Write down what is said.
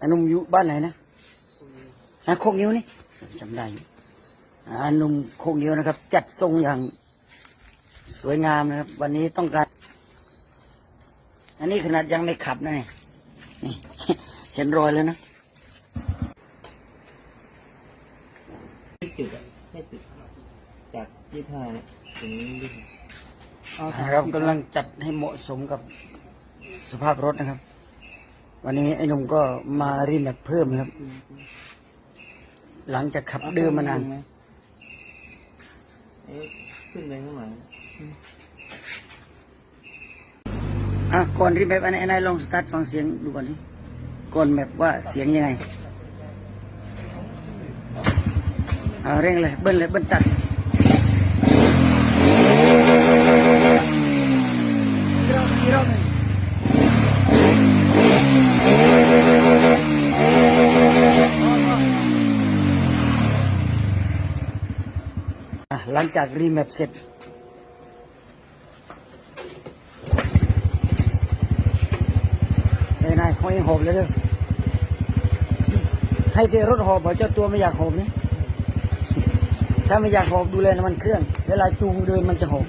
อานุ่มอยู่บ้านไหนนะฮะโคกนิ้วนี่จำได้อยู่อานุ่มโคกนิ้วนะครับ จัดทรงอย่างสวยงามนะครับ วันนี้ต้องการ อันนี้ขนาดยังไม่ขับนะเนี่ยนี่เห็นรอยแล้วนะไม่จุดอะไม่จุดจากยี่ห้าเนี่ยถึงยี่ห้านะครับกำลังจัดให้เหมาะสมกับสภาพรถนะครับ วันนี้ไอ้หนุ่มก็มารีแมปเพิ่มนะครับ หลังจากขับเดิมมานานไหมเอ๊ะขึ้นไปข้างหลังอะก่อนรีแมปอันไหนอันไหนลองสตาร์ทฟังเสียงดูก่อนดิก่อนแมปว่าเสียงยังไงอ่าเร่งเลยเบิ้ลเลยเบิ้ลตัดอีกรอบอีกรอบหนึ่งอะ หลังจากรีแมปเสร็จไอ้นายเขาให้หอบเลยเด้อให้เตรถหอบบอกเจ้าตัวไม่อยากหอบนี่ถ้าไม่อยากหอบดูแลน้ำมันเครื่อง เวลาจูงเดินมันจะหอบ